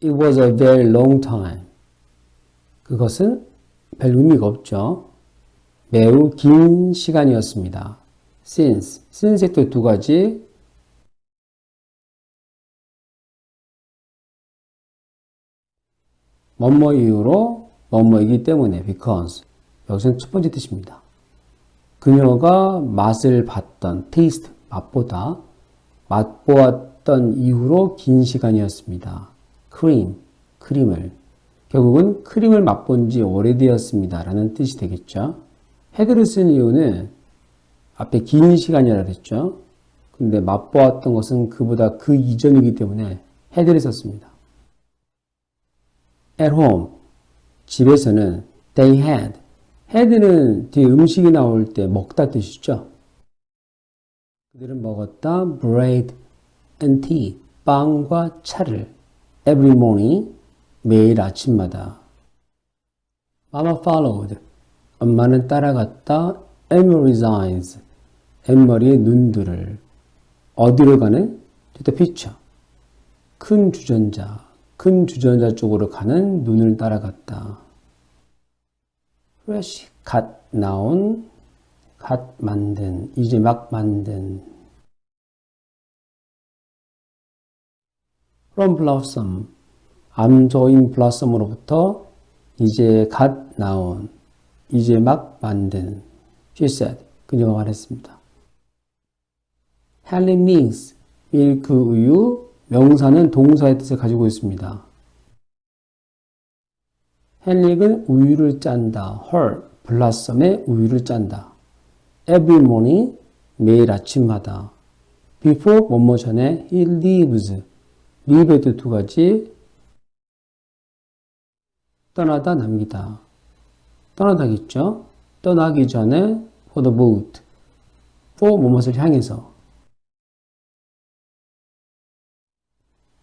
It was a very long time. 그것은 별 의미가 없죠. 매우 긴 시간이었습니다. since, since의 또두 가지 뭐뭐 이유로 뭐뭐이기 때문에 because 여기서는 첫 번째 뜻입니다. 그녀가 맛을 봤던 taste 맛보다 맛보았던 이후로 긴 시간이었습니다. Cream 크림을 결국은 크림을 맛본 지 오래되었습니다. 라는 뜻이 되겠죠. 헤드를 쓴 이유는 앞에 긴 시간이라 그랬죠. 근데 맛보았던 것은 그보다 그 이전이기 때문에 헤드를 썼습니다. at home 집에서는 they had had는 뒤에 음식이 나올 때 먹다 뜻이죠. 그들은 먹었다 bread and tea 빵과 차를 every morning 매일 아침마다 Mama followed 엄마는 따라갔다 Emery's eyes 엠머리의 눈들을 어디로 가는? To the picture 큰 주전자 큰 주전자 쪽으로 가는 눈을 따라갔다. fresh, 갓 나온, 갓 만든, 이제 막 만든. From blossom, 암조인 블라썸으로부터 이제 갓 나온, 이제 막 만든. she said, 그녀가 말했습니다. Helen means, 밀크 우유, 명사는 동사의 뜻을 가지고 있습니다. 헨릭은 우유를 짠다. her, 블라썸의 우유를 짠다. every morning, 매일 아침마다. before, 뭐뭐 전에, he leaves. Leave에도 두 가지. 떠나다, 남기다. 떠나다겠죠? 떠나기 전에, for the boat. for, 뭐뭇을 향해서.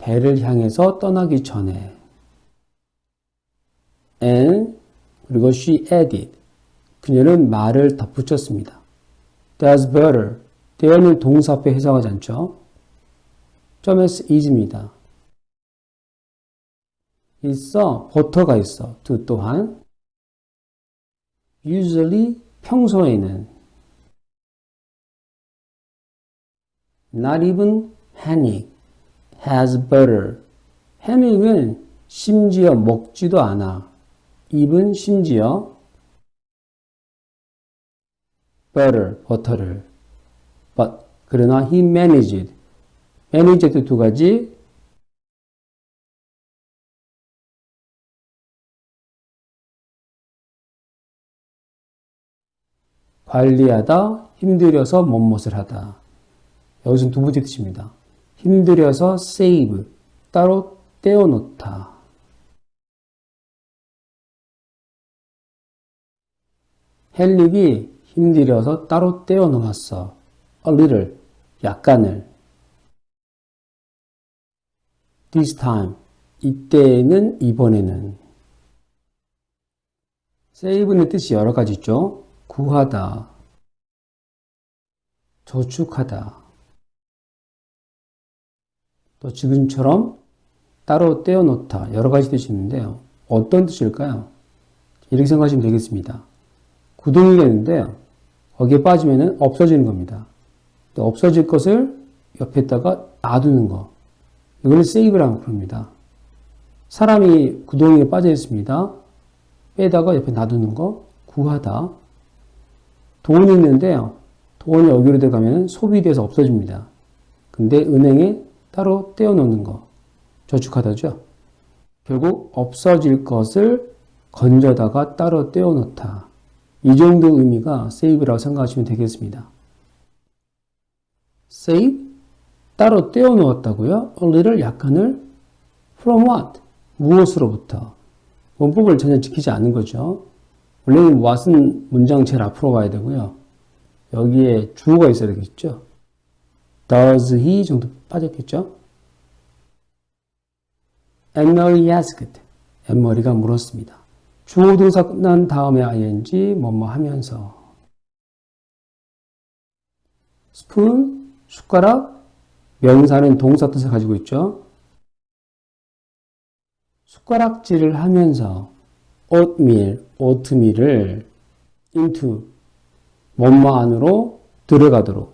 배를 향해서 떠나기 전에 and 그리고 she added 그녀는 말을 덧붙였습니다. does better there는 동사 앞에 해석하지 않죠. 점에서 is입니다. 있어 버터가 있어 또 또한 usually 평소에는 not even honey has butter. 해밍은 심지어 먹지도 않아. 입은 심지어 butter, 버터를. but, 그러나 he managed. managed도 두 가지. 관리하다, 힘들여서 못못을 하다. 여기서는 두 번째 뜻입니다. 힘들여서 save, 따로 떼어놓다. 헬릭이 힘들여서 따로 떼어놓았어. a little, 약간을. this time, 이때는 이번에는. save는 뜻이 여러 가지 있죠. 구하다, 저축하다, 또 지금처럼 따로 떼어놓다 여러 가지 뜻이 있는데요. 어떤 뜻일까요? 이렇게 생각하시면 되겠습니다. 구덩이가 있는데요. 거기에 빠지면 없어지는 겁니다. 또 없어질 것을 옆에다가 놔두는 거. 이걸 세이브라고 부릅니다. 사람이 구덩이에 빠져 있습니다. 빼다가 옆에 놔두는 거, 구하다. 돈이 있는데요. 돈이 여기로 들어가면 소비돼서 없어집니다. 근데 은행에 따로 떼어놓는 거. 저축하다죠. 결국 없어질 것을 건져다가 따로 떼어놓다. 이 정도 의미가 save라고 생각하시면 되겠습니다. save? 따로 떼어놓았다고요? a little 약간을 from what? 무엇으로부터? 원법을 전혀 지키지 않는 거죠. 원래는 what은 문장 제일 앞으로 와야 되고요. 여기에 주어가 있어야 되겠죠. does he 정도 빠졌겠죠? Emily asked. 엠머리가 물었습니다. 주어 동사 끝난 다음에 ing 뭐뭐 하면서 스푼, 숟가락, 명사는 동사 뜻을 가지고 있죠. 숟가락질을 하면서 oatmeal, oatmeal을 into 뭐뭐 안으로 들어가도록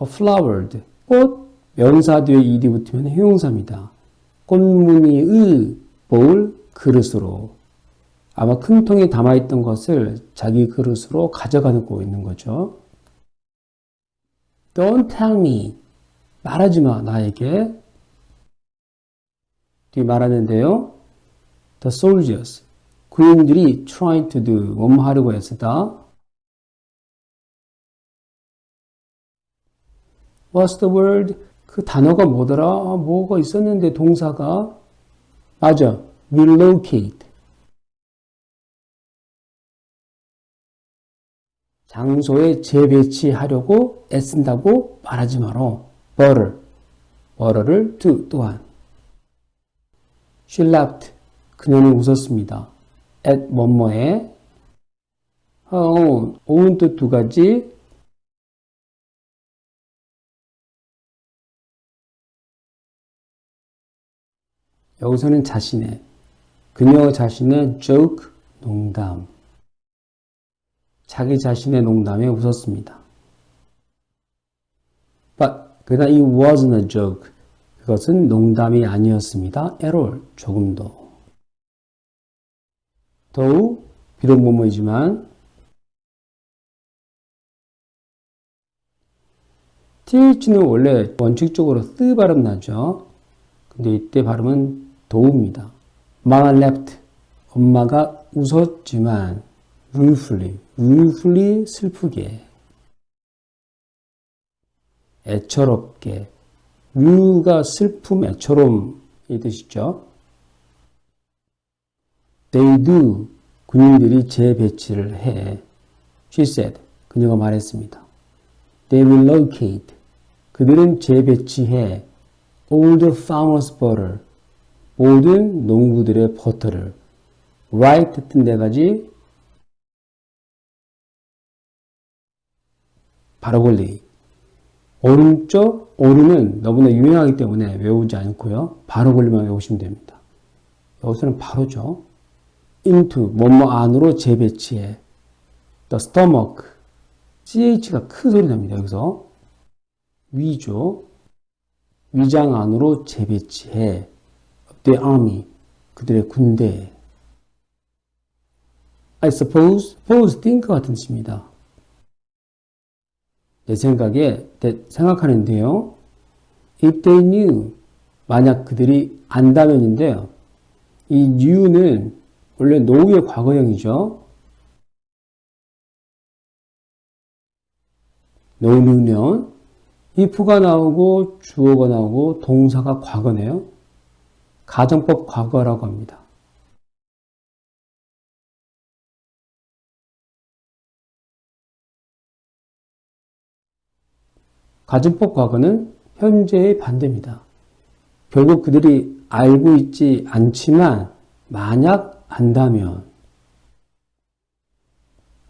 a flowered 꽃 명사 뒤에 ed 붙으면 형용사입니다. 꽃무늬의 볼 그릇으로 아마 큰 통에 담아있던 것을 자기 그릇으로 가져가고 있는 거죠. Don't tell me. 말하지 마, 나에게. 뒤 말하는데요. The soldiers. 군인들이 trying to do. 뭐뭐 하려고 했었다. What's the word? 그 단어가 뭐더라? 아, 뭐가 있었는데 동사가 맞아. relocate. 장소에 재배치하려고 애쓴다고 말하지 마라. butter. butter를 to 또한. She laughed. 그녀는 웃었습니다. at 뭐뭐에 her own. own 또두 가지. 여기서는 자신의 그녀 자신의 joke 농담 자기 자신의 농담에 웃었습니다. But 그러나 it wasn't a joke. 그것은 농담이 아니었습니다. all. 조금도. 더욱 비록 뭐뭐이지만 th는 원래 원칙적으로 쓰 발음 나죠. 근데 이때 발음은 도우입니다. Mama left. 엄마가 웃었지만 ruefully, ruefully 슬프게, 애처롭게, ru가 슬픔, 애처로움이 뜻이죠. They do. 군인들이 재배치를 해. She said. 그녀가 말했습니다. They will locate. 그들은 재배치해. All the farmers' butter. 모든 농부들의 버터를. Right 뜻네 가지. 바로 걸리. 오른쪽, 오른은 너무나 유명하기 때문에 외우지 않고요. 바로 걸리만 외우시면 됩니다. 여기서는 바로죠. into, 뭐뭐 안으로 재배치해. the stomach. ch가 큰 소리 납니다. 여기서. 위죠. 위장 안으로 재배치해. the army. 그들의 군대. I suppose, suppose, think 같은 뜻입니다. 내 생각에 생각하는데요. If they knew, 만약 그들이 안다면인데요. 이 knew는 원래 know의 과거형이죠. know면 if가 나오고 주어가 나오고 동사가 과거네요. 가정법 과거라고 합니다. 가정법 과거는 현재의 반대입니다. 결국 그들이 알고 있지 않지만 만약 안다면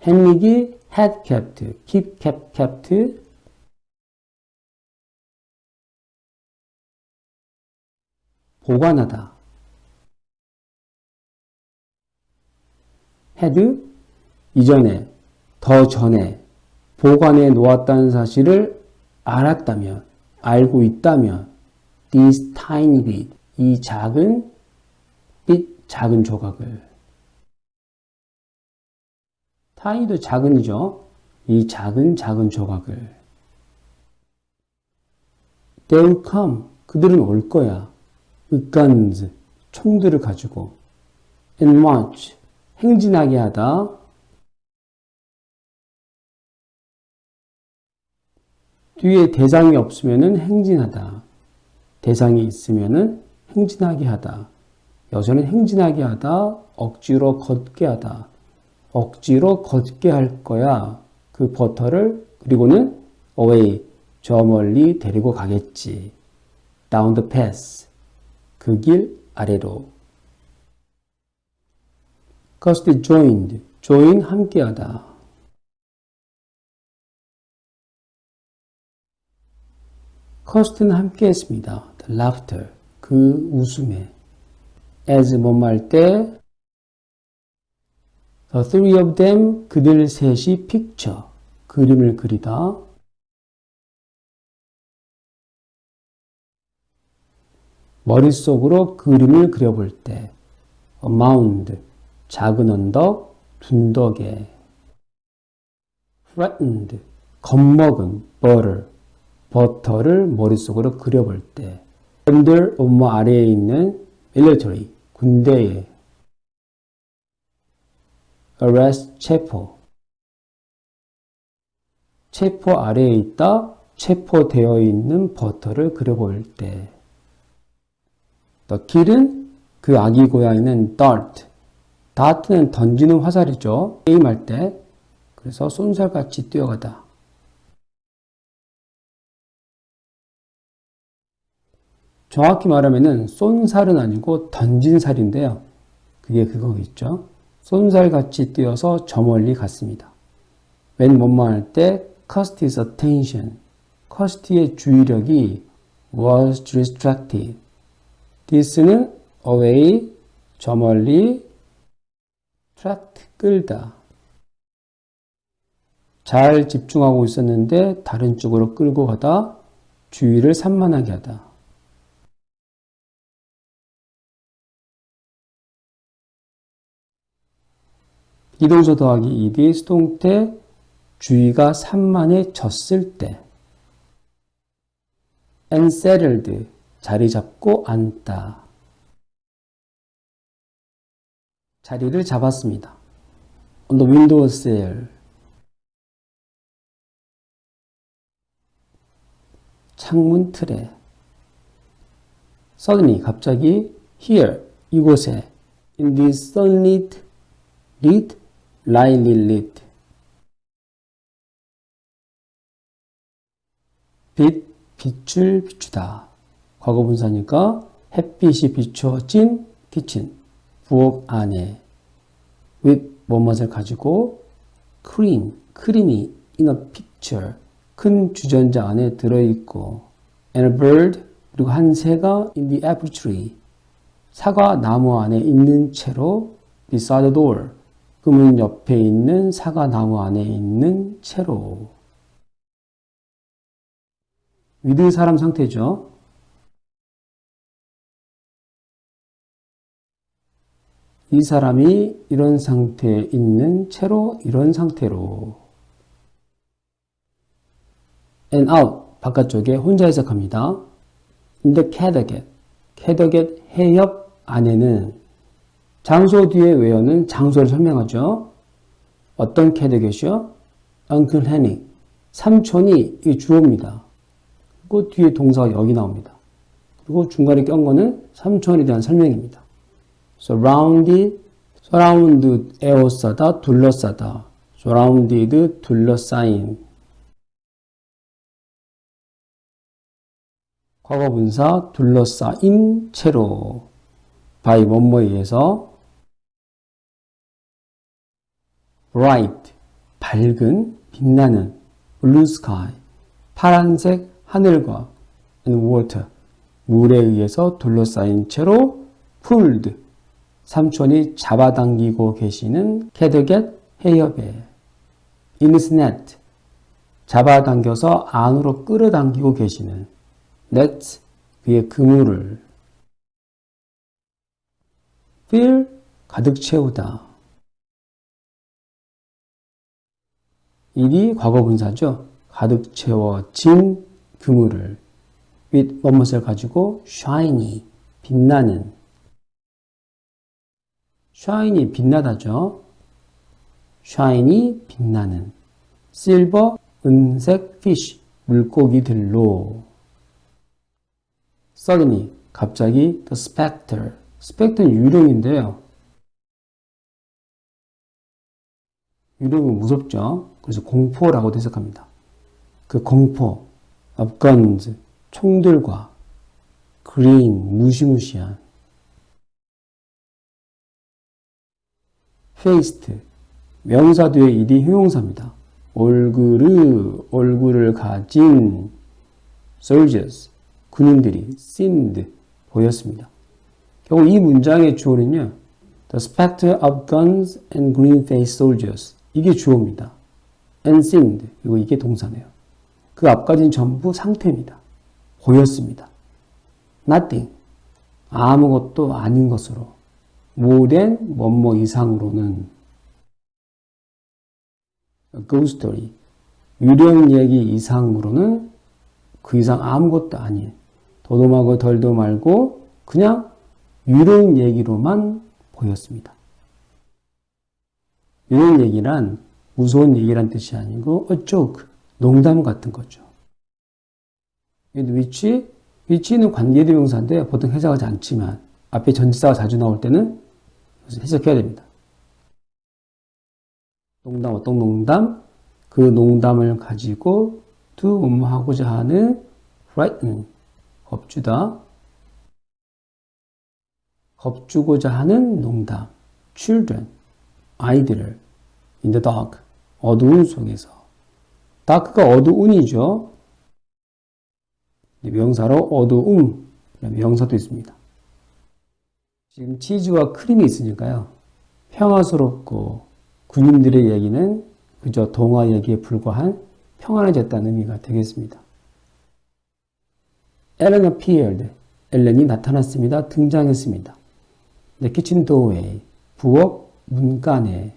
헨릭이 had kept, keep kept, kept 보관하다 had 이전에 더 전에 보관해 놓았다는 사실을 알았다면, 알고 있다면, this tiny bit, 이 작은 bit, 작은 조각을. tiny도 작은이죠. 이 작은 작은 조각을. They will come. 그들은 올 거야. with guns, 총들을 가지고. and march, 행진하게 하다. 뒤에 대상이 없으면 행진하다. 대상이 있으면 행진하게 하다. 여전히 행진하게 하다. 억지로 걷게 하다. 억지로 걷게 할 거야. 그 버터를 그리고는 away 저 멀리 데리고 가겠지. down the path 그 길 아래로. cost joined join 함께하다. 커스트는 함께 했습니다. The laughter. 그 웃음에. as 뭐뭐 할 때, the three of them, 그들 셋이 picture. 그림을 그리다. 머릿속으로 그림을 그려볼 때, a mound, 작은 언덕, 둔덕에, threatened, 겁먹은, butter, 버터를 머릿속으로 그려볼 때, under 업무 아래에 있는 military, 군대에, arrest, 체포, 체포 아래에 있다, 체포되어 있는 버터를 그려볼 때, kid은 그 아기 고양이는 dart. dart는 던지는 화살이죠. 게임할 때. 그래서 쏜살같이 뛰어가다. 정확히 말하면은 쏜살은 아니고 던진 살인데요. 그게 그거겠죠. 쏜살같이 뛰어서 저 멀리 갔습니다. when 뭐뭐 할때 cast his attention. cast의 주의력이 was distracted. this는 away, 저 멀리, tract, 끌다. 잘 집중하고 있었는데 다른 쪽으로 끌고 가다, 주의를 산만하게 하다. 비동사 더하기 ed 수동태 주의가 산만해졌을 때 unsettled 자리 잡고 앉다. 자리를 잡았습니다. On the windowsill. 창문 틀에. Suddenly, 갑자기, here, 이곳에, in this sunlit, lit, lit. 빛, 빛을 비추다. 과거 분사니까 햇빛이 비춰진 키친, 부엌 안에 with 뭐뭇을 가지고 크림, 크림이 in a picture, 큰 주전자 안에 들어있고 and a bird, 그리고 한 새가 in the apple tree, 사과 나무 안에 있는 채로 beside the door, 그문 옆에 있는 사과 나무 안에 있는 채로 위드 사람 상태죠. 이 사람이 이런 상태에 있는 채로 이런 상태로 and out 바깥쪽에 혼자 해석합니다. the category category 해협 안에는 장소 뒤에 외어는 장소를 설명하죠. 어떤 category요? Uncle Henny 삼촌이 이 주어입니다. 그리고 뒤에 동사가 여기 나옵니다. 그리고 중간에 껴 거는 삼촌에 대한 설명입니다. surrounded, surround 에워싸다, 둘러싸다. surrounded, 둘러싸인. 과거분사 둘러싸인 채로 by 뭐뭐에 의해서 bright, 밝은, 빛나는. Blue sky, 파란색 하늘과 and water, 물에 의해서 둘러싸인 채로 pulled, 삼촌이 잡아당기고 계시는 캐드겟 해협에. 인스넷 잡아당겨서 안으로 끌어당기고 계시는. 넷 그의 그물을. Fill 가득 채우다 일이 과거분사죠. 가득 채워진 그물을 with 뭐뭇을 가지고 shiny 빛나는 shine이 빛나다죠. shine이 빛나는 silver 은색 fish 물고기들로 suddenly 갑자기 the specter specter는 유령인데요. 유령은 무섭죠. 그래서 공포라고 해석합니다. 그 공포 guns 총들과 green 무시무시한 faced 명사 뒤에 일이 형용사입니다. 얼굴을 얼굴을 가진 soldiers, 군인들이 seemed, 보였습니다. 결국 이 문장의 주어는요. The specter of guns and green-faced soldiers. 이게 주어입니다. And seemed. 그리고 이게 동사네요. 그 앞까지는 전부 상태입니다. 보였습니다. nothing. 아무것도 아닌 것으로. more than 뭐뭐 이상으로는 ghost story. 유령 얘기 이상으로는 그 이상 아무것도 아니에요. 도도하고 덜도 말고 그냥 유령 얘기로만 보였습니다. 유령 얘기란 무서운 얘기란 뜻이 아니고 a joke, 농담 같은 거죠. 위치, 위치는 관계대명사인데 보통 해석하지 않지만 앞에 전치사가 자주 나올 때는 해석해야 됩니다. 농담, 어떤 농담? 그 농담을 가지고 to 뭐하고자 하는 frighten, 겁주다. 겁주고자 하는 농담. children, 아이들을 in the dark, 어두운 속에서. dark가 어두운이죠. 명사로 어두움, 명사도 있습니다. 지금 치즈와 크림이 있으니까요. 평화스럽고 군인들의 얘기는 그저 동화 얘기에 불과한 평안해졌다는 의미가 되겠습니다. Ellen appeared. 엘렌이 나타났습니다. 등장했습니다. The kitchen doorway. 부엌 문간에.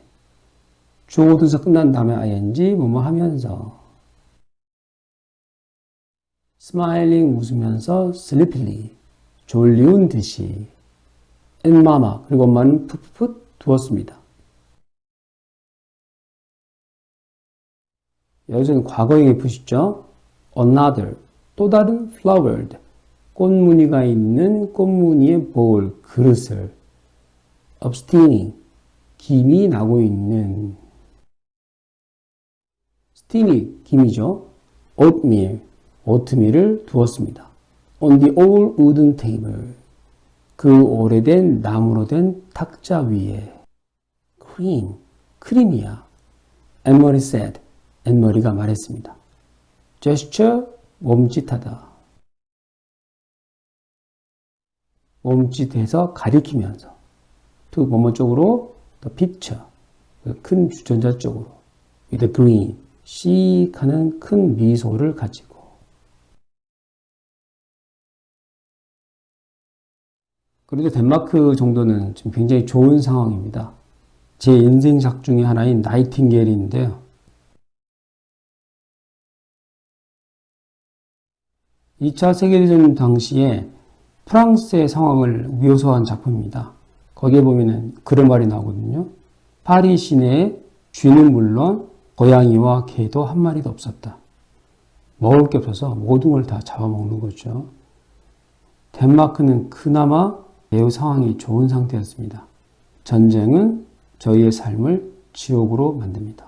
주어 동사 끝난 다음에 ing 뭐뭐 하면서. smiling 웃으면서 sleepily. 졸리운 듯이. and mama. 그리고 엄마는 푸푸푸 두었습니다. 여기서는 과거형이 푸시죠. another, 또 다른 flowered, 꽃무늬가 있는 꽃무늬의 볼, 그릇을 abstaining, 김이 나고 있는 steamy, 김이죠. oatmeal, 오트밀을 두었습니다. on the old wooden table, 그 오래된 나무로 된 탁자 위에 cream, 크림이야. Emery said, 앤머리가 말했습니다. gesture, 몸짓하다. 몸짓해서 가리키면서 to 뭐뭐 쪽으로 the picture, 큰 주전자 쪽으로 with a green, 씩 하는 큰 미소를 가지고 그래도 덴마크 정도는 지금 굉장히 좋은 상황입니다. 제 인생작 중에 하나인 나이팅게일인데요. 2차 세계대전 당시에 프랑스의 상황을 묘사한 작품입니다. 거기에 보면은 그런 말이 나오거든요. 파리 시내에 쥐는 물론 고양이와 개도 한 마리도 없었다. 먹을 게 없어서 모든 걸 다 잡아먹는 거죠. 덴마크는 그나마 매우 상황이 좋은 상태였습니다. 전쟁은 저희의 삶을 지옥으로 만듭니다.